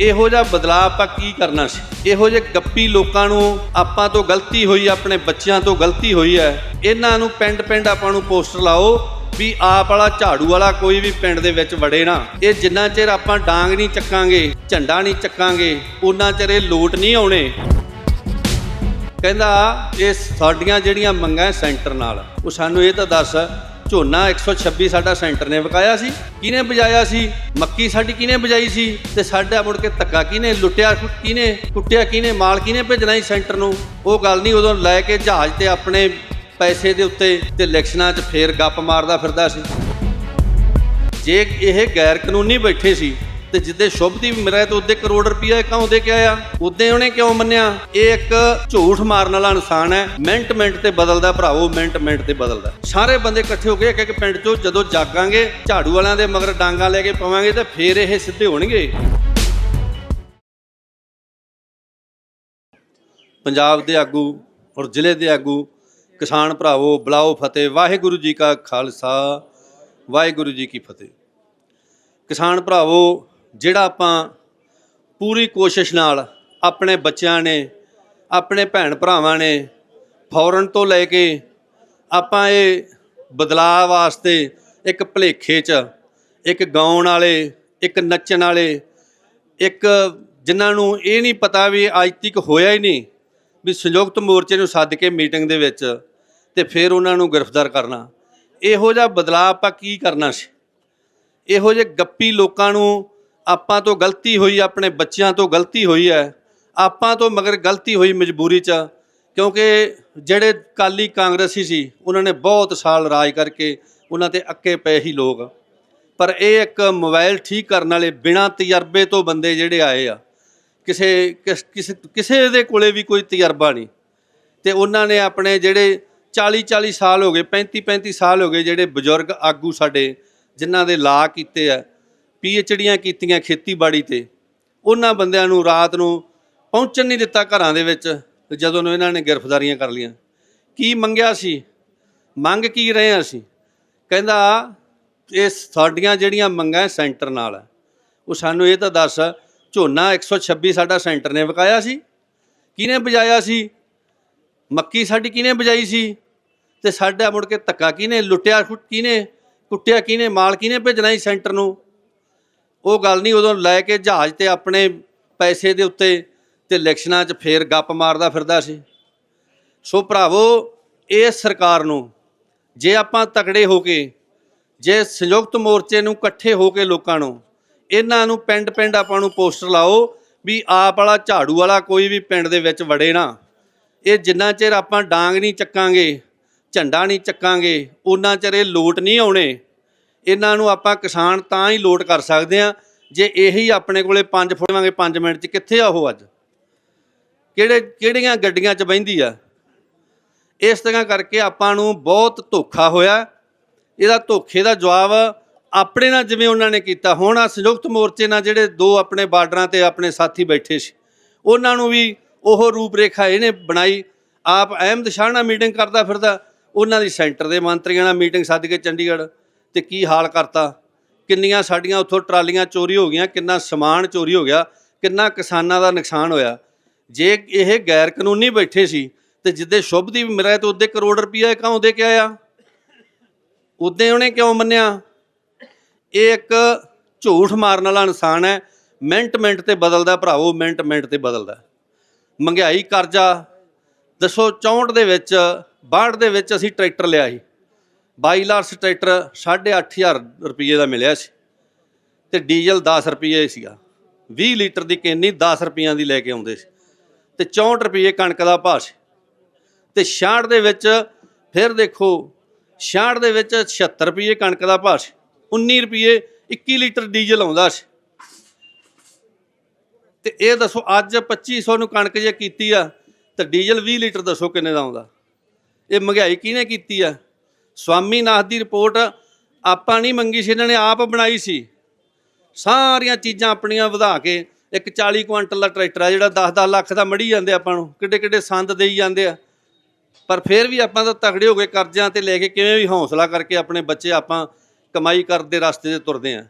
ਇਹੋ ਜਿਹਾ ਬਦਲਾਅ ਆਪਾਂ ਕੀ ਕਰਨਾ ਸੀ? ਇਹੋ ਜਿਹੇ ਗੱਪੀ ਲੋਕਾਂ ਨੂੰ ਆਪਾਂ ਤੋਂ ਗਲਤੀ ਹੋਈ ਆਪਣੇ ਬੱਚਿਆਂ ਤੋਂ ਗਲਤੀ ਹੋਈ ਹੈ। ਇਹਨਾਂ ਨੂੰ ਪਿੰਡ ਪਿੰਡ ਆਪਾਂ ਨੂੰ ਪੋਸਟਰ ਲਾਓ ਵੀ ਆਪ ਵਾਲਾ ਝਾੜੂ ਵਾਲਾ ਕੋਈ ਵੀ ਪਿੰਡ ਦੇ ਵਿੱਚ ਵੜੇ ਨਾ। ਇਹ ਜਿੰਨਾ ਚਿਰ ਆਪਾਂ ਡਾਂਗ ਨਹੀਂ ਚੱਕਾਂਗੇ, ਝੰਡਾ ਨਹੀਂ ਚੱਕਾਂਗੇ ਉਹਨਾਂ ਚਿਰ ਇਹ ਲੋਟ ਨਹੀਂ ਆਉਣੇ। ਕਹਿੰਦਾ, ਇਹ ਸਾਡੀਆਂ ਜਿਹੜੀਆਂ ਮੰਗਾਂ ਸੈਂਟਰ ਨਾਲ, ਉਹ ਸਾਨੂੰ ਇਹ ਤਾਂ ਦੱਸ ਝੋਨਾ 126 ਸਾਡਾ ਸੈਂਟਰ ਨੇ ਵਕਾਇਆ ਸੀ। ਕਿਹਨੇ ਬਜਾਇਆ ਸੀ? ਮੱਕੀ ਸਾਡੀ ਕਿਹਨੇ ਬਜਾਈ ਸੀ? ਤੇ ਸਾਡਾ ਮੁੜ ਕੇ ਧੱਕਾ ਕਿਹਨੇ ਲੁੱਟਿਆ, ਕਿਹਨੇ ਕੁੱਟਿਆ, ਕਿਹਨੇ ਮਾਲ ਕਿਹਨੇ ਭੇਜਣਾ ਸੀ ਸੈਂਟਰ ਨੂੰ? ਉਹ ਗੱਲ ਨਹੀਂ, ਉਦੋਂ ਲੈ ਕੇ ਜਹਾਜ਼ ਤੇ ਆਪਣੇ ਪੈਸੇ ਦੇ ਉੱਤੇ ਤੇ ਇਲੈਕਸ਼ਨਾਂ 'ਚ ਫੇਰ ਗੱਪ ਮਾਰਦਾ ਫਿਰਦਾ ਸੀ। ਜੇ ਇਹ ਗੈਰ ਕਾਨੂੰਨੀ ਬੈਠੇ ਸੀ ਤੇ ਜਿੱਦੇ ਸ਼ੁਭਦੀਪ ਮਿਲਿਆ ਤੇ ਉਹਦੇ ਕਰੋੜ ਰੁਪਇਆ ਕਿਉਂ ਦੇ ਕੇ ਆਇਆ ਉਹਦੇ ਉਹਨੇ ਕਿਉਂ ਮੰਨਿਆ? ਇਹ ਇੱਕ ਝੂਠ ਮਾਰਨ ਵਾਲਾ ਇਨਸਾਨ ਹੈ। ਮਿੰਟ ਮਿੰਟ ਤੇ ਬਦਲਦਾ ਭਰਾਵੋ, ਮਿੰਟ ਮਿੰਟ ਤੇ ਬਦਲਦਾ। ਸਾਰੇ ਬੰਦੇ ਇਕੱਠੇ ਹੋ ਕੇ ਇੱਕ ਇੱਕ ਪਿੰਡ ਚੋਂ ਜਦੋਂ ਜਾਗਾਂਗੇ, ਝਾੜੂ ਵਾਲਿਆਂ ਦੇ ਮਗਰ ਡਾਂਗਾ ਲੈ ਕੇ ਪਵਾਂਗੇ ਤੇ ਫੇਰ ਇਹ ਸਿੱਧੇ ਹੋਣਗੇ। ਪੰਜਾਬ ਦੇ ਆਗੂ ਔਰ ਜ਼ਿਲ੍ਹੇ ਦੇ ਆਗੂ, ਕਿਸਾਨ ਭਰਾਵੋ, ਬੁਲਾਓ ਫਤਿਹ। ਵਾਹਿਗੁਰੂ ਜੀ ਕਾ ਖਾਲਸਾ, ਵਾਹਿਗੁਰੂ ਜੀ ਕੀ ਫਤਿਹ। ਕਿਸਾਨ ਭਰਾਵੋ ਜਿਹੜਾ ਆਪਾਂ ਪੂਰੀ ਕੋਸ਼ਿਸ਼ ਨਾਲ ਆਪਣੇ ਬੱਚਿਆਂ ਨੇ, ਆਪਣੇ ਭੈਣ ਭਰਾਵਾਂ ਨੇ ਫੌਰਨ ਤੋਂ ਲੈ ਕੇ ਆਪਾਂ ਇਹ ਬਦਲਾਅ ਵਾਸਤੇ ਇੱਕ ਭਲੇਖੇ 'ਚ, ਇੱਕ ਗਾਉਣ ਵਾਲੇ, ਇੱਕ ਨੱਚਣ ਵਾਲੇ, ਇੱਕ ਜਿਨ੍ਹਾਂ ਨੂੰ ਇਹ ਨਹੀਂ ਪਤਾ ਵੀ ਅੱਜ ਤੱਕ ਹੋਇਆ ਹੀ ਨਹੀਂ ਵੀ ਸੰਯੁਕਤ ਮੋਰਚੇ ਨੂੰ ਸੱਦ ਕੇ ਮੀਟਿੰਗ ਦੇ ਵਿੱਚ ਤੇ ਫਿਰ ਉਹਨਾਂ ਨੂੰ ਗ੍ਰਿਫਤਾਰ ਕਰਨਾ। ਇਹੋ ਜਿਹਾ ਬਦਲਾਅ ਆਪਾਂ ਕੀ ਕਰਨਾ ਸੀ? ਇਹੋ ਜਿਹੇ ਗੱਪੀ ਲੋਕਾਂ ਨੂੰ ਆਪਾਂ ਤੋਂ ਗਲਤੀ ਹੋਈ, ਆਪਣੇ ਬੱਚਿਆਂ ਤੋਂ ਗਲਤੀ ਹੋਈ ਹੈ। ਆਪਾਂ ਤੋਂ ਮਗਰ ਗਲਤੀ ਹੋਈ ਮਜਬੂਰੀ 'ਚ, ਕਿਉਂਕਿ ਜਿਹੜੇ ਕਾਲੀ ਕਾਂਗਰਸੀ ਸੀ, ਉਹਨਾਂ ਨੇ ਬਹੁਤ ਸਾਲ ਰਾਜ ਕਰਕੇ ਉਹਨਾਂ ਤੇ ਅੱਕੇ ਪਏ ਹੀ ਲੋਕ। ਪਰ ਇਹ ਇੱਕ ਮੋਬਾਈਲ ਠੀਕ ਕਰਨ ਵਾਲੇ ਬਿਨਾਂ ਤਜਰਬੇ ਤੋਂ ਬੰਦੇ ਜਿਹੜੇ ਆਏ ਆ, ਕਿਸੇ, ਕਿਸ- ਕਿਸੇ ਕਿਸੇ ਦੇ ਕੋਲੇ ਵੀ ਕੋਈ ਤਜਰਬਾ ਨਹੀਂ। ਤੇ ਉਹਨਾਂ ਨੇ ਆਪਣੇ ਜਿਹੜੇ 40 40 ਸਾਲ ਹੋ ਗਏ 35 35 ਸਾਲ ਹੋ ਗਏ ਜਿਹੜੇ ਬਜ਼ੁਰਗ ਆਗੂ ਸਾਡੇ, ਜਿਨ੍ਹਾਂ ਦੇ ਲਾ ਕੀਤੇ ਆ ਪੀ ਐੱਚ ਡੀਆਂ ਕੀਤੀਆਂ ਖੇਤੀਬਾੜੀ ਤੇ। ਉਹਨਾਂ ਬੰਦਿਆਂ ਨੂੰ ਰਾਤ ਨੂੰ ਪਹੁੰਚਣ ਨਹੀਂ ਦਿੱਤਾ ਘਰਾਂ ਦੇ ਵਿੱਚ, ਜਦੋਂ ਨੂੰ ਇਹਨਾਂ ਨੇ ਗ੍ਰਿਫਤਾਰੀਆਂ ਕਰ ਲਈਆਂ। ਕੀ ਮੰਗਿਆ ਸੀ? ਮੰਗ ਕੀ ਰਹੇ ਹਾਂ ਅਸੀਂ? ਕਹਿੰਦਾ, ਇਹ ਸਾਡੀਆਂ ਜਿਹੜੀਆਂ ਮੰਗਾਂ ਸੈਂਟਰ ਨਾਲ। ਹੈ ਉਹ ਸਾਨੂੰ ਇਹ ਤਾਂ ਦੱਸ, ਝੋਨਾ 126 ਸਾਡਾ ਸੈਂਟਰ ਨੇ ਵਕਾਇਆ ਸੀ। ਕਿਹਨੇ ਬਜਾਇਆ ਸੀ? ਮੱਕੀ ਸਾਡੀ ਕਿਹਨੇ ਬਜਾਈ ਸੀ? ਤੇ ਸਾਡਾ ਮੁੜ ਕੇ ਧੱਕਾ ਕਿਹਨੇ, ਲੁੱਟਿਆ ਕਿਹਨੇ ਕੁੱਟਿਆ, ਕਿਹਨੇ ਮਾਲ ਕਿਹਨੇ ਭੇਜਣਾ ਸੀ ਸੈਂਟਰ ਨੂੰ? ਉਹ ਗੱਲ ਨਹੀਂ ਉਦੋਂ ਲੈ ਕੇ ਜਹਾਜ਼ ਤੇ ਆਪਣੇ ਪੈਸੇ ਦੇ ਉੱਤੇ ਤੇ ਇਲੈਕਸ਼ਨਾਂ 'ਚ ਫੇਰ ਗੱਪ ਮਾਰਦਾ ਫਿਰਦਾ ਸੀ। ਸੋ ਭਰਾਵੋ, ਇਹ ਸਰਕਾਰ ਨੂੰ ਜੇ ਆਪਾਂ ਤਕੜੇ ਹੋ ਕੇ, ਜੇ ਸੰਯੁਕਤ ਮੋਰਚੇ ਨੂੰ ਇਕੱਠੇ ਹੋ ਕੇ ਲੋਕਾਂ ਨੂੰ, ਇਹਨਾਂ ਨੂੰ ਪਿੰਡ ਪਿੰਡ ਆਪਾਂ ਨੂੰ ਪੋਸਟਰ ਲਾਓ ਵੀ ਆਪ ਵਾਲਾ ਝਾੜੂ ਵਾਲਾ ਕੋਈ ਵੀ ਪਿੰਡ ਦੇ ਵਿੱਚ ਵੜੇ ਨਾ। ਇਹ ਜਿੰਨਾ ਚਿਰ ਆਪਾਂ ਡਾਂਗ ਨਹੀਂ ਚੱਕਾਂਗੇ, ਝੰਡਾ ਨਹੀਂ ਚੱਕਾਂਗੇ, ਉਹਨਾਂ ਚਿਰ ਇਹ ਲੋਟ ਨਹੀਂ ਆਉਣੇ। ਇਹਨਾਂ ਨੂੰ ਆਪਾਂ ਕਿਸਾਨ ਤਾਂ ਹੀ ਲੋਟ ਕਰ ਸਕਦੇ ਆ ਜੇ ਇਹੀ ਆਪਣੇ ਕੋਲੇ 5 ਫੁੱਟਵਾਂਗੇ 5 ਮਿੰਟ ਚ। ਕਿੱਥੇ ਆ ਉਹ ਅੱਜ? ਕਿਹੜੇ, ਕਿਹੜੀਆਂ ਗੱਡੀਆਂ ਚ ਬਹਿੰਦੀ ਆ? ਇਸ ਤਰ੍ਹਾਂ ਕਰਕੇ ਆਪਾਂ ਨੂੰ ਬਹੁਤ ਧੋਖਾ ਹੋਇਆ। ਇਹਦਾ ਧੋਖੇ ਦਾ ਜਵਾਬ ਆਪਣੇ ਨਾਲ ਜਿਵੇਂ ਉਹਨਾਂ ਨੇ ਕੀਤਾ। ਹੁਣ ਆ ਸੰਯੁਕਤ ਮੋਰਚੇ ਨਾਲ ਜਿਹੜੇ ਦੋ ਆਪਣੇ ਬਾਰਡਰਾਂ ਤੇ ਆਪਣੇ ਸਾਥੀ ਬੈਠੇ ਸੀ, ਉਹਨਾਂ ਨੂੰ ਵੀ ਉਹ ਰੂਪਰੇਖਾ ਇਹਨੇ ਬਣਾਈ। ਆਪ ਅਹਿਮਦ ਸ਼ਾਹ ਨਾਲ ਮੀਟਿੰਗ ਕਰਦਾ ਫਿਰਦਾ। ਉਹਨਾਂ ਦੀ ਸੈਂਟਰ ਦੇ ਮੰਤਰੀਆਂ ਨਾਲ ਮੀਟਿੰਗ ਸੱਦ ਕੇ ਚੰਡੀਗੜ੍ਹ। ਤੇ ਕੀ ਹਾਲ ਕਰਤਾ? ਕਿੰਨੀਆਂ ਸਾਡੀਆਂ ਉੱਥੋਂ ਟਰਾਲੀਆਂ ਚੋਰੀ ਹੋ ਗਈਆਂ, ਕਿੰਨਾ ਸਮਾਨ ਚੋਰੀ ਹੋ ਗਿਆ, ਕਿੰਨਾ ਕਿਸਾਨਾਂ ਦਾ ਨੁਕਸਾਨ ਹੋਇਆ। ਜੇ ਇਹ ਗੈਰ ਕਾਨੂੰਨੀ ਬੈਠੇ ਸੀ ਤੇ ਜਿੱਦੇ ਸ਼ੁਭਦੀਪ ਮਿਲਿਆ ਤੇ ਉਹਦੇ ਕਰੋੜ ਰੁਪਇਆ ਕਿਉਂ ਦੇ ਕੇ ਆਇਆ? ਉਦੋਂ ਉਹਨੇ ਕਿਉਂ ਮੰਨਿਆ? ਇਹ ਇੱਕ ਝੂਠ ਮਾਰਨ ਵਾਲਾ ਇਨਸਾਨ ਹੈ। ਮਿੰਟ ਮਿੰਟ ਤੇ ਬਦਲਦਾ ਭਰਾਵੋ ਮਿੰਟ ਮਿੰਟ ਤੇ ਬਦਲਦਾ। ਮਹਿੰਗਾਈ ਕਰਜ਼ਾ, ਦੱਸੋ 64 ਦੇ ਵਿੱਚ 62 ਦੇ ਵਿੱਚ ਅਸੀਂ ਟਰੈਕਟਰ ਲਿਆ ਸੀ। 22 ਲਾਰਸ ਟਰੈਕਟਰ 8500 ਰੁਪਏ ਦਾ ਮਿਲਿਆ ਸੀ ਤੇ ਡੀਜ਼ਲ 10 ਰੁਪਏ ਸੀਗਾ। 20 ਲੀਟਰ ਦੀ ਕੈਨੀ 10 ਰੁਪਈਆਂ ਦੀ ਲੈ ਕੇ ਆਉਂਦੇ ਸੀ ਤੇ 64 ਰੁਪਏ ਕਣਕ ਦਾ ਭਾਅ ਸੀ। ਤੇ 66 ਦੇ ਵਿੱਚ ਫਿਰ ਦੇਖੋ 66 ਦੇ ਵਿੱਚ 76 ਰੁਪਏ ਕਣਕ ਦਾ ਭਾਅ ਸੀ 19 ਰੁਪਏ 21 ਲੀਟਰ ਡੀਜ਼ਲ ਆਉਂਦਾ ਸੀ। ਤੇ ਇਹ ਦੱਸੋ, ਅੱਜ 2500 ਨੂੰ ਕਣਕ ਜੇ ਕੀਤੀ ਆ, ਤੇ ਡੀਜ਼ਲ 20 ਲੀਟਰ ਦੱਸੋ ਕਿੰਨੇ ਦਾ ਆਉਂਦਾ? ਇਹ ਮਹਿੰਗਾਈ ਕਿਹਨੇ ਕੀਤੀ ਆ? ਸਵਾਮੀਨਾਥ ਦੀ ਰਿਪੋਰਟ ਆਪਾਂ ਨਹੀਂ ਮੰਗੀ ਸੀ, ਇਹਨਾਂ ਨੇ ਆਪ ਬਣਾਈ ਸੀ। ਸਾਰੀਆਂ ਚੀਜ਼ਾਂ ਆਪਣੀਆਂ ਵਧਾ ਕੇ ਇੱਕ 40 ਕੁਇੰਟਲ ਦਾ ਟਰੈਕਟਰ ਆ ਜਿਹੜਾ 10-10 ਲੱਖ ਦਾ ਮੜੀ ਜਾਂਦੇ ਆਪਾਂ ਨੂੰ, ਕਿੱਡੇ ਕਿੱਡੇ ਸੰਦ ਦੇਈ ਜਾਂਦੇ ਆ। ਪਰ ਫਿਰ ਵੀ ਆਪਾਂ ਤਾਂ ਤਗੜੇ ਹੋ ਗਏ ਕਰਜ਼ਿਆਂ ਤੇ ਲੈ ਕੇ ਕਿਵੇਂ ਵੀ ਹੌਸਲਾ ਕਰਕੇ ਆਪਣੇ ਬੱਚੇ ਆਪਾਂ ਕਮਾਈ ਕਰਦੇ ਰਸਤੇ ਤੇ ਤੁਰਦੇ ਆ।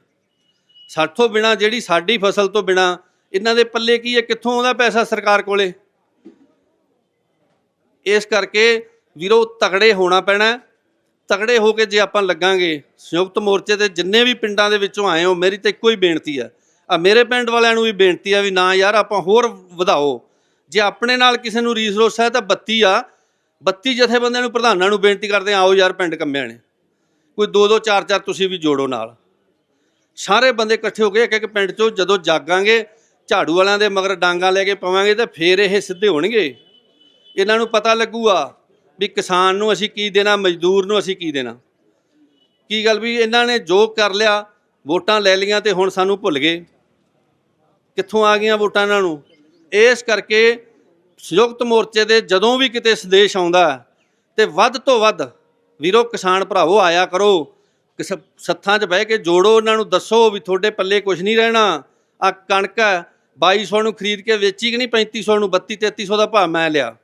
ਸਾਥੋਂ ਬਿਨਾ ਜਿਹੜੀ ਸਾਡੀ ਫਸਲ ਤੋਂ ਬਿਨਾ ਇਹਨਾਂ ਦੇ ਪੱਲੇ ਕੀ ਹੈ, ਕਿੱਥੋਂ ਆਉਂਦਾ ਪੈਸਾ ਸਰਕਾਰ ਕੋਲੇ? ਇਸ ਕਰਕੇ ਵੀਰੋ ਤਗੜੇ ਹੋਣਾ ਪੈਣਾ। ਤਗੜੇ ਹੋ ਕੇ ਜੇ ਆਪਾਂ ਲੱਗਾਂਗੇ, ਸੰਯੁਕਤ ਮੋਰਚੇ ਦੇ ਜਿੰਨੇ ਵੀ ਪਿੰਡਾਂ ਦੇ ਵਿੱਚੋਂ ਆਏ ਹੋ, ਮੇਰੀ ਤਾਂ ਇੱਕੋ ਹੀ ਬੇਨਤੀ ਆ ਆ ਮੇਰੇ ਪਿੰਡ ਵਾਲਿਆਂ ਨੂੰ ਵੀ ਬੇਨਤੀ ਆ ਵੀ ਨਾ ਯਾਰ ਆਪਾਂ ਹੋਰ ਵਧਾਓ। ਜੇ ਆਪਣੇ ਨਾਲ ਕਿਸੇ ਨੂੰ ਰੀਸੋਰਸ ਹੈ ਤਾਂ 32 ਆ। 32 ਜਥੇਬੰਦੀਆਂ ਨੂੰ, ਪ੍ਰਧਾਨਾਂ ਨੂੰ ਬੇਨਤੀ ਕਰਦੇ ਆਓ ਯਾਰ ਪਿੰਡ ਕੰਮਿਆਂ ਨੇ। ਕੋਈ ਦੋ ਦੋ, ਚਾਰ ਚਾਰ ਤੁਸੀਂ ਵੀ ਜੋੜੋ ਨਾਲ। ਸਾਰੇ ਬੰਦੇ ਇਕੱਠੇ ਹੋ ਕੇ ਇੱਕ ਇੱਕ ਪਿੰਡ ਚੋਂ ਜਦੋਂ ਜਾਗਾਂਗੇ, ਝਾੜੂ ਵਾਲਿਆਂ ਦੇ ਮਗਰ ਡਾਂਗਾ ਲੈ ਕੇ ਪਵਾਂਗੇ, ਤਾਂ ਫੇਰ ਇਹ ਸਿੱਧੇ ਹੋਣਗੇ। ਇਹਨਾਂ ਨੂੰ ਪਤਾ ਲੱਗੂਗਾ ਵੀ ਕਿਸਾਨ ਨੂੰ ਅਸੀਂ ਕੀ ਦੇਣਾ ਮਜ਼ਦੂਰ ਨੂੰ ਅਸੀਂ ਕੀ ਦੇਣਾ। ਕੀ ਗੱਲ ਵੀ ਇਹਨਾਂ ਨੇ ਜੋ ਕਰ ਲਿਆ ਵੋਟਾਂ ਲੈ ਲਈਆਂ ਤੇ ਹੁਣ ਸਾਨੂੰ ਭੁੱਲ ਗਏ। ਕਿੱਥੋਂ ਆ ਗਈਆਂ ਵੋਟਾਂ ਇਹਨਾਂ ਨੂੰ? ਇਸ ਕਰਕੇ ਸੰਯੁਕਤ ਮੋਰਚੇ ਦੇ ਜਦੋਂ ਵੀ ਕਿਤੇ ਸੰਦੇਸ਼ ਆਉਂਦਾ ਹੈ, ਤੇ ਵੱਧ ਤੋਂ ਵੱਧ ਵੀਰੋ ਕਿਸਾਨ ਭਰਾਵੋ ਆਇਆ ਕਰੋ। ਕਿਸ ਸੱਥਾਂ 'ਚ ਬਹਿ ਕੇ ਜੋੜੋ ਉਹਨਾਂ ਨੂੰ ਦੱਸੋ ਵੀ ਤੁਹਾਡੇ ਪੱਲੇ ਕੁਝ ਨਹੀਂ ਰਹਿਣਾ। ਆ ਕਣਕ ਹੈ 2200 ਨੂੰ ਖਰੀਦ ਕੇ ਵੇਚੀ ਕਿ ਨਹੀਂ? 3500 ਨੂੰ 32 3300 ਦਾ ਭਾਅ ਮੈਂ ਲਿਆ।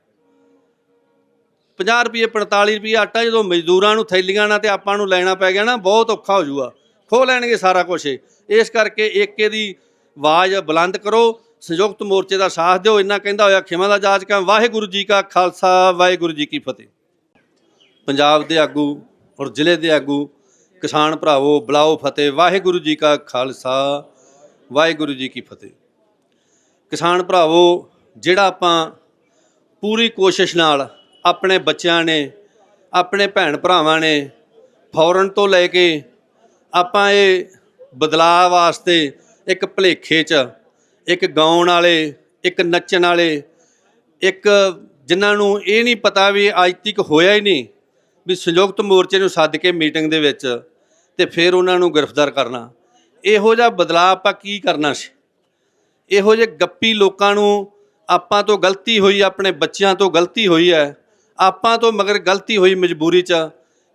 50 ਰੁਪਏ 45 ਰੁਪਏ ਆਟਾ ਜਦੋਂ ਮਜ਼ਦੂਰਾਂ ਨੂੰ ਥੈਲੀਆਂ ਨਾਲ ਤੇ ਆਪਾਂ ਨੂੰ ਲੈਣਾ ਪੈ ਗਿਆ ਨਾ, ਬਹੁਤ ਔਖਾ ਹੋ ਜਾਊਗਾ। ਖੋ ਲੈਣਗੇ ਸਾਰਾ ਕੁਝ ਇਸ ਕਰਕੇ ਏਕੇ ਦੀ ਆਵਾਜ਼ ਬੁਲੰਦ ਕਰੋ, ਸੰਯੁਕਤ ਮੋਰਚੇ ਦਾ ਸਾਥ ਦਿਓ। ਇੰਨਾ ਕਹਿੰਦਾ ਹੋਇਆ, ਖਿਮਾ ਦਾ ਜਾਜ ਕਾ ਵਾਹਿਗੁਰੂ ਜੀ ਕਾ ਖਾਲਸਾ, ਵਾਹਿਗੁਰੂ ਜੀ ਕੀ ਫਤਿਹ। ਪੰਜਾਬ ਦੇ ਆਗੂ ਔਰ ਜ਼ਿਲ੍ਹੇ ਦੇ ਆਗੂ, ਕਿਸਾਨ ਭਰਾਵੋ, ਬੁਲਾਓ ਫਤਿਹ। ਵਾਹਿਗੁਰੂ ਜੀ ਕਾ ਖਾਲਸਾ, ਵਾਹਿਗੁਰੂ ਜੀ ਕੀ ਫਤਿਹ। ਕਿਸਾਨ ਭਰਾਵੋ, ਜਿਹੜਾ ਆਪਾਂ ਪੂਰੀ ਕੋਸ਼ਿਸ਼ ਨਾਲ ਆਪਣੇ ਬੱਚਿਆਂ ਨੇ, ਆਪਣੇ ਭੈਣ ਭਰਾਵਾਂ ਨੇ ਫੌਰਨ ਤੋਂ ਲੈ ਕੇ ਆਪਾਂ ਇਹ ਬਦਲਾਅ ਵਾਸਤੇ ਇੱਕ ਭਲੇਖੇ 'ਚ, ਇੱਕ ਗਾਉਣ ਵਾਲੇ, ਇੱਕ ਨੱਚਣ ਵਾਲੇ, ਇੱਕ ਜਿਨ੍ਹਾਂ ਨੂੰ ਇਹ ਨਹੀਂ ਪਤਾ ਵੀ ਅੱਜ ਤੱਕ ਹੋਇਆ ਹੀ ਨਹੀਂ ਵੀ ਸੰਯੁਕਤ ਮੋਰਚੇ ਨੂੰ ਸੱਦ ਕੇ ਮੀਟਿੰਗ ਦੇ ਵਿੱਚ ਤੇ ਫਿਰ ਉਹਨਾਂ ਨੂੰ ਗ੍ਰਿਫਤਾਰ ਕਰਨਾ। ਇਹੋ ਜਿਹਾ ਬਦਲਾਅ ਆਪਾਂ ਕੀ ਕਰਨਾ ਸੀ? ਇਹੋ ਜਿਹੇ ਗੱਪੀ ਲੋਕਾਂ ਨੂੰ ਆਪਾਂ ਤੋਂ ਗਲਤੀ ਹੋਈ, ਆਪਣੇ ਬੱਚਿਆਂ ਤੋਂ ਗਲਤੀ ਹੋਈ ਹੈ ਆਪਾਂ ਤੋਂ ਮਗਰ ਗਲਤੀ ਹੋਈ ਮਜਬੂਰੀ 'ਚ,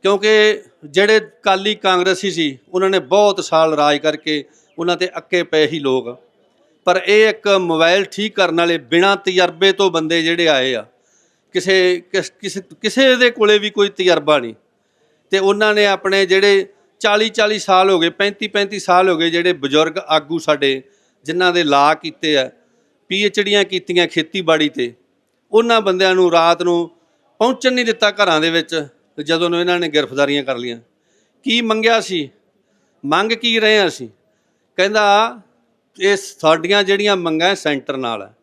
ਕਿਉਂਕਿ ਜਿਹੜੇ ਕਾਲੀ ਕਾਂਗਰਸੀ ਸੀ, ਉਹਨਾਂ ਨੇ ਬਹੁਤ ਸਾਲ ਰਾਜ ਕਰਕੇ ਉਹਨਾਂ ਤੇ ਅੱਕੇ ਪਏ ਹੀ ਲੋਕ। ਪਰ ਇਹ ਇੱਕ ਮੋਬਾਈਲ ਠੀਕ ਕਰਨ ਵਾਲੇ ਬਿਨਾਂ ਤਜਰਬੇ ਤੋਂ ਬੰਦੇ ਜਿਹੜੇ ਆਏ ਆ, ਕਿਸੇ, ਕਿਸ- ਕਿਸੇ ਕਿਸੇ ਦੇ ਕੋਲੇ ਵੀ ਕੋਈ ਤਜਰਬਾ ਨਹੀਂ। ਤੇ ਉਹਨਾਂ ਨੇ ਆਪਣੇ ਜਿਹੜੇ 40 40 ਸਾਲ ਹੋ ਗਏ 35 35 ਸਾਲ ਹੋ ਗਏ ਜਿਹੜੇ ਬਜ਼ੁਰਗ ਆਗੂ ਸਾਡੇ, ਜਿਨ੍ਹਾਂ ਦੇ ਲਾ ਕੀਤੇ ਆ ਪੀਐਚਡੀਆਂ ਕੀਤੀਆਂ ਖੇਤੀਬਾੜੀ ਤੇ, ਉਹਨਾਂ ਬੰਦਿਆਂ ਨੂੰ ਰਾਤ ਨੂੰ ਪਹੁੰਚਣ ਨਹੀਂ ਦਿੱਤਾ ਘਰਾਂ ਦੇ ਵਿੱਚ ਤੇ ਜਦੋਂ ਨੂੰ ਇਹਨਾਂ ਨੇ ਗ੍ਰਿਫਤਾਰੀਆਂ ਕਰ ਲੀਆਂ ਕੀ ਮੰਗਿਆ ਸੀ? ਮੰਗ ਕੀ ਰਹੇ ਹਾਂ ਅਸੀਂ? ਕਹਿੰਦਾ, ਇਹ ਸਾਡੀਆਂ ਜਿਹੜੀਆਂ ਮੰਗਾਂ ਸੈਂਟਰ ਨਾਲ ਹੈ।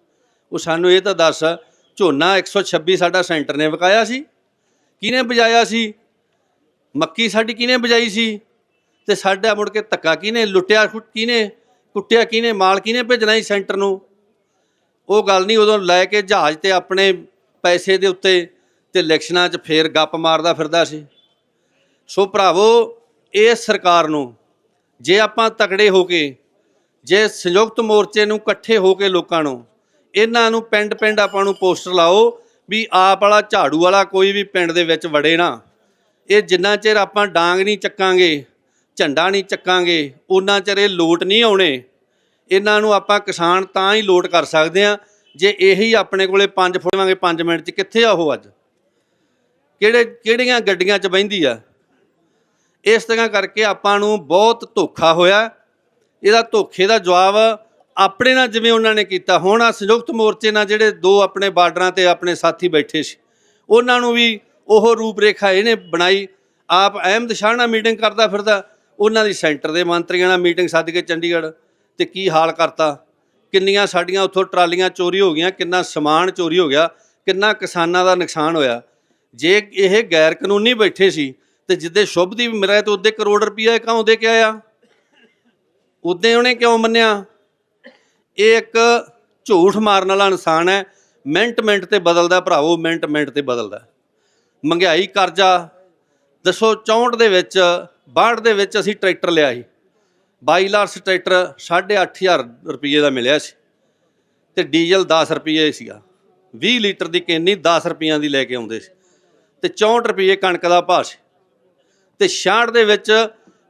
ਉਹ ਸਾਨੂੰ ਇਹ ਤਾਂ ਦੱਸ, ਝੋਨਾ 126 ਸਾਡਾ ਸੈਂਟਰ ਨੇ ਵਕਾਇਆ ਸੀ। ਕਿਹਨੇ ਬਜਾਇਆ ਸੀ? ਮੱਕੀ ਸਾਡੀ ਕਿਹਨੇ ਬਜਾਈ ਸੀ? ਤੇ ਸਾਡਾ ਮੁੜ ਕੇ ਧੱਕਾ ਕਿਹਨੇ, ਲੁੱਟਿਆ ਕਿਹਨੇ, ਕੁੱਟਿਆ ਕਿਹਨੇ, ਮਾਲ ਕਿਹਨੇ ਭੇਜਣਾ ਸੀ ਸੈਂਟਰ ਨੂੰ? ਉਹ ਗੱਲ ਨਹੀਂ, ਉਦੋਂ ਲੈ ਕੇ ਜਹਾਜ਼ ਤੇ ਆਪਣੇ ਪੈਸੇ ਦੇ ਉੱਤੇ ਤੇ ਇਲੈਕਸ਼ਨਾਂ 'ਚ ਫੇਰ ਗੱਪ ਮਾਰਦਾ ਫਿਰਦਾ ਸੀ। ਸੋ ਭਰਾਵੋ, ਇਹ ਸਰਕਾਰ ਨੂੰ ਜੇ ਆਪਾਂ ਤਕੜੇ ਹੋ ਕੇ, ਜੇ ਸੰਯੁਕਤ ਮੋਰਚੇ ਨੂੰ ਇਕੱਠੇ ਹੋ ਕੇ ਲੋਕਾਂ ਨੂੰ, ਇਹਨਾਂ ਨੂੰ ਪਿੰਡ ਪਿੰਡ ਆਪਾਂ ਨੂੰ ਪੋਸਟਰ ਲਾਓ ਵੀ ਆਪ ਵਾਲਾ ਝਾੜੂ ਵਾਲਾ ਕੋਈ ਵੀ ਪਿੰਡ ਦੇ ਵਿੱਚ ਵੜੇ ਨਾ। ਇਹ ਜਿੰਨਾ ਚਿਰ ਆਪਾਂ ਡਾਂਗ ਨਹੀਂ ਚੱਕਾਂਗੇ, ਝੰਡਾ ਨਹੀਂ ਚੱਕਾਂਗੇ, ਉਹਨਾਂ ਚਿਰ ਇਹ ਲੋਟ ਨਹੀਂ ਆਉਣੇ। ਇਹਨਾਂ ਨੂੰ ਆਪਾਂ ਕਿਸਾਨ ਤਾਂ ਹੀ ਲੋਟ ਕਰ ਸਕਦੇ ਆ ਜੇ ਇਹੀ ਆਪਣੇ ਕੋਲੇ 5 ਫੁੱਟਵਾਂਗੇ 5 ਮਿੰਟ ਚ ਕਿੱਥੇ ਆ ਉਹ ਅੱਜ? ਕਿਹੜੇ, ਕਿਹੜੀਆਂ ਗੱਡੀਆਂ 'ਚ ਬਹਿੰਦੀ ਆ? ਇਸ ਤਰ੍ਹਾਂ ਕਰਕੇ ਆਪਾਂ ਨੂੰ ਬਹੁਤ ਧੋਖਾ ਹੋਇਆ। ਇਹਦਾ ਧੋਖੇ ਦਾ ਜਵਾਬ ਆਪਣੇ ਨਾਲ ਜਿਵੇਂ ਉਹਨਾਂ ਨੇ ਕੀਤਾ। ਹੁਣ ਆ ਸੰਯੁਕਤ ਮੋਰਚੇ ਨਾਲ ਜਿਹੜੇ ਦੋ ਆਪਣੇ ਬਾਰਡਰਾਂ ਤੇ ਆਪਣੇ ਸਾਥੀ ਬੈਠੇ ਸੀ, ਉਹਨਾਂ ਨੂੰ ਵੀ ਉਹ ਰੂਪਰੇਖਾ ਇਹਨੇ ਬਣਾਈ। ਆਪ ਅਹਿਮਦ ਸ਼ਾਹ ਨਾਲ ਮੀਟਿੰਗ ਕਰਦਾ ਫਿਰਦਾ, ਉਹਨਾਂ ਦੀ ਸੈਂਟਰ ਦੇ ਮੰਤਰੀਆਂ ਨਾਲ ਮੀਟਿੰਗ ਸੱਦ ਕੇ ਚੰਡੀਗੜ੍ਹ। ਤੇ ਕੀ ਹਾਲ ਕਰਤਾ? ਕਿੰਨੀਆਂ ਸਾਡੀਆਂ ਉੱਥੋਂ ਟਰਾਲੀਆਂ ਚੋਰੀ ਹੋ ਗਈਆਂ, ਕਿੰਨਾ ਸਮਾਨ ਚੋਰੀ ਹੋ ਗਿਆ, ਕਿੰਨਾ ਕਿਸਾਨਾਂ ਦਾ ਨੁਕਸਾਨ ਹੋਇਆ। ਜੇ ਇਹ ਗੈਰ ਕਾਨੂੰਨੀ ਬੈਠੇ ਸੀ ਤੇ ਜਿੱਦੇ ਸ਼ੁਭਦੀਪ ਮਿਲਿਆ ਤੇ ਉਹਦੇ ਕਰੋੜ ਰੁਪਈਆ ਕਿਉਂ ਦੇ ਕੇ ਆਇਆ? ਉਦੋਂ ਉਹਨੇ ਕਿਉਂ ਮੰਨਿਆ? ਇਹ ਇੱਕ ਝੂਠ ਮਾਰਨ ਵਾਲਾ ਇਨਸਾਨ ਹੈ। ਮਿੰਟ ਮਿੰਟ ਤੇ ਬਦਲਦਾ ਭਰਾਵੋ, ਮਿੰਟ ਮਿੰਟ ਤੇ ਬਦਲਦਾ। ਮਹਿੰਗਾਈ ਕਰਜ਼ਾ, ਦੱਸੋ 64 ਦੇ ਵਿੱਚ 62 ਦੇ ਵਿੱਚ ਅਸੀਂ ਟਰੈਕਟਰ ਲਿਆ ਸੀ। 22 ਲਾਰਸ ਟਰੈਕਟਰ 8500 ਰੁਪਏ ਦਾ ਮਿਲਿਆ ਸੀ। ਤੇ ਡੀਜ਼ਲ 10 ਰੁਪਏ ਸੀਗਾ। 20 ਲੀਟਰ ਦੀ ਕੈਨੀ 10 ਰੁਪਈਆਂ ਦੀ ਲੈ ਕੇ ਆਉਂਦੇ ਸੀ। ਤੇ 64 ਰੁਪਏ ਕਣਕ ਦਾ ਭਾਅ ਸੀ। ਤੇ 66 ਦੇ ਵਿੱਚ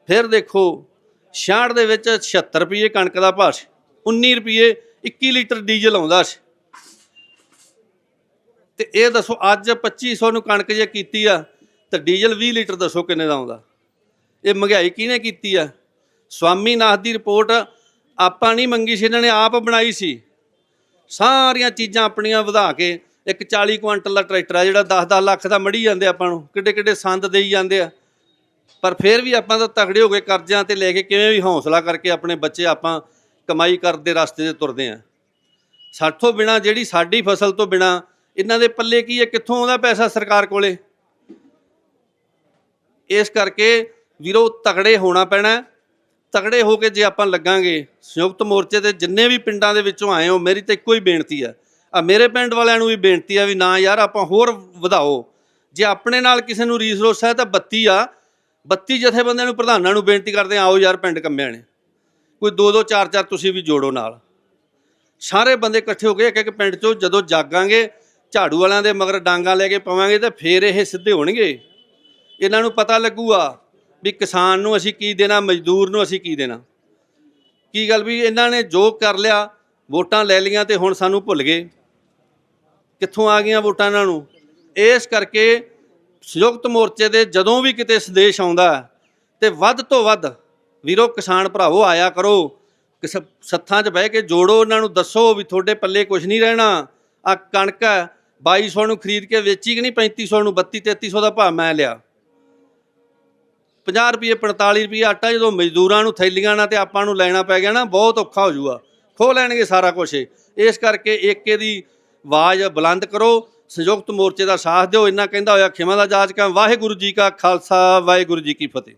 ਫਿਰ ਦੇਖੋ 66 ਦੇ ਵਿੱਚ 76 ਰੁਪਏ ਕਣਕ ਦਾ ਭਾਅ ਸੀ। 19 ਰੁਪਏ 21 ਲੀਟਰ ਡੀਜ਼ਲ ਆਉਂਦਾ ਸੀ। ਤੇ ਇਹ ਦੱਸੋ, ਅੱਜ 2500 ਨੂੰ ਕਣਕ ਜੇ ਕੀਤੀ ਆ, ਤਾਂ ਡੀਜ਼ਲ 20 ਲੀਟਰ ਦੱਸੋ ਕਿੰਨੇ ਦਾ ਆਉਂਦਾ। ਇਹ ਮਹਿੰਗਾਈ ਕਿਹਨੇ ਕੀਤੀ ਆ? ਸਵਾਮੀਨਾਥ ਦੀ ਰਿਪੋਰਟ ਆਪਾਂ ਨਹੀਂ ਮੰਗੀ ਸੀ, ਇਹਨਾਂ ਨੇ ਆਪ ਬਣਾਈ ਸੀ। ਸਾਰੀਆਂ ਚੀਜ਼ਾਂ ਆਪਣੀਆਂ ਵਧਾ ਕੇ ਇੱਕ 40 ਕੁਇੰਟਲ ਦਾ ਟਰੈਕਟਰ ਆ ਜਿਹੜਾ 10-10 ਲੱਖ ਦਾ ਮੜੀ ਜਾਂਦੇ ਆਪਾਂ ਨੂੰ, ਕਿੱਡੇ ਕਿੱਡੇ ਸੰਦ ਦੇਈ ਜਾਂਦੇ ਆ। ਪਰ ਫਿਰ ਵੀ ਆਪਾਂ ਤਾਂ ਤਗੜੇ ਹੋ ਕੇ ਕਰਜ਼ਿਆਂ ਤੇ ਲੈ ਕੇ ਕਿਵੇਂ ਵੀ ਹੌਸਲਾ ਕਰਕੇ ਆਪਣੇ ਬੱਚੇ ਆਪਾਂ ਕਮਾਈ ਕਰਦੇ ਰਸਤੇ ਤੇ ਤੁਰਦੇ ਆ। ਸਾਥੋਂ ਬਿਨਾ ਜਿਹੜੀ ਸਾਡੀ ਫਸਲ ਤੋਂ ਬਿਨਾ ਇਹਨਾਂ ਦੇ ਪੱਲੇ ਕੀ ਹੈ ਕਿੱਥੋਂ ਆਉਂਦਾ ਪੈਸਾ ਸਰਕਾਰ ਕੋਲੇ? ਇਸ ਕਰਕੇ ਵੀਰੋ ਤਗੜੇ ਹੋਣਾ ਪੈਣਾ ਹੈ। ਤਗੜੇ ਹੋ ਕੇ ਜੇ ਆਪਾਂ ਲੱਗਾਂਗੇ, ਸੰਯੁਕਤ ਮੋਰਚੇ ਦੇ ਜਿੰਨੇ ਵੀ ਪਿੰਡਾਂ ਦੇ ਵਿੱਚੋਂ ਆਏ ਹੋ, ਮੇਰੀ ਤਾਂ ਇੱਕੋ ਹੀ ਬੇਨਤੀ ਆ। ਆ ਮੇਰੇ ਪਿੰਡ ਵਾਲਿਆਂ ਨੂੰ ਵੀ ਬੇਨਤੀ ਆ ਵੀ ਨਾ ਯਾਰ ਆਪਾਂ ਹੋਰ ਵਧਾਓ। ਜੇ ਆਪਣੇ ਨਾਲ ਕਿਸੇ ਨੂੰ ਰੀਸੋਰਸ ਹੈ ਤਾਂ 32 ਆ। 32 ਜਥੇਬੰਦੀਆਂ ਨੂੰ, ਪ੍ਰਧਾਨਾਂ ਨੂੰ ਬੇਨਤੀ ਕਰਦੇ ਆਓ ਯਾਰ ਪਿੰਡ ਕੰਮਿਆਂ ਨੇ ਕੋਈ ਦੋ ਦੋ, ਚਾਰ ਚਾਰ ਤੁਸੀਂ ਵੀ ਜੋੜੋ ਨਾਲ। ਸਾਰੇ ਬੰਦੇ ਇਕੱਠੇ ਹੋ ਕੇ ਇੱਕ ਇੱਕ ਪਿੰਡ ਚੋਂ ਜਦੋਂ ਜਾਗਾਂਗੇ, ਝਾੜੂ ਵਾਲਿਆਂ ਦੇ ਮਗਰ ਡਾਂਗਾ ਲੈ ਕੇ ਪਵਾਂਗੇ ਤਾਂ ਫੇਰ ਇਹ ਸਿੱਧੇ ਹੋਣਗੇ। ਇਹਨਾਂ ਨੂੰ ਪਤਾ ਲੱਗੂਗਾ ਵੀ ਕਿਸਾਨ ਨੂੰ ਅਸੀਂ ਕੀ ਦੇਣਾ, ਮਜ਼ਦੂਰ ਨੂੰ ਅਸੀਂ ਕੀ ਦੇਣਾ। ਕੀ ਗੱਲ ਵੀ ਇਹਨਾਂ ਨੇ ਜੋ ਕਰ ਲਿਆ, ਵੋਟਾਂ ਲੈ ਲਈਆਂ ਤੇ ਹੁਣ ਸਾਨੂੰ ਭੁੱਲ ਗਏ। ਕਿੱਥੋਂ ਆ ਗਈਆਂ ਵੋਟਾਂ ਇਹਨਾਂ ਨੂੰ? ਇਸ ਕਰਕੇ ਸੰਯੁਕਤ ਮੋਰਚੇ ਦੇ ਜਦੋਂ ਵੀ ਕਿਤੇ ਸੰਦੇਸ਼ ਆਉਂਦਾ ਹੈ, ਤੇ ਵੱਧ ਤੋਂ ਵੱਧ ਵੀਰੋ ਕਿਸਾਨ ਭਰਾਵੋ ਆਇਆ ਕਰੋ। ਕਿਸ ਸੱਥਾਂ 'ਚ ਬਹਿ ਕੇ ਜੋੜੋ ਉਹਨਾਂ ਨੂੰ ਦੱਸੋ ਵੀ ਤੁਹਾਡੇ ਪੱਲੇ ਕੁਝ ਨਹੀਂ ਰਹਿਣਾ। ਆ ਕਣਕ ਹੈ 2200 ਨੂੰ ਖਰੀਦ ਕੇ ਵੇਚੀ ਕਿ ਨਹੀਂ? 3500 ਨੂੰ 32 3300 ਦਾ ਭਾਅ ਮੈਂ ਲਿਆ। 50 ਰੁਪਏ 45 ਰੁਪਏ ਆਟਾ ਜਦੋਂ ਮਜ਼ਦੂਰਾਂ ਨੂੰ ਥੈਲੀਆਂ ਨਾਲ ਤੇ ਆਪਾਂ ਨੂੰ ਲੈਣਾ ਪੈ ਗਿਆ ਨਾ ਬਹੁਤ ਔਖਾ ਹੋ ਜਾਊਗਾ ਖੋ ਲੈਣਗੇ ਸਾਰਾ ਕੁਝ ਇਸ ਕਰਕੇ ਏਕੇ ਦੀ ਆਵਾਜ਼ ਬੁਲੰਦ ਕਰੋ, ਸੰਯੁਕਤ ਮੋਰਚੇ ਦਾ ਸਾਥ ਦਿਓ। ਇੰਨਾ ਕਹਿੰਦਾ ਹੋਇਆ ਖਿਮਾ ਦਾ ਜਾਜ ਕਾ ਵਾਹਿਗੁਰੂ ਜੀ ਕਾ ਖਾਲਸਾ, ਵਾਹਿਗੁਰੂ ਜੀ ਕੀ ਫਤਿਹ।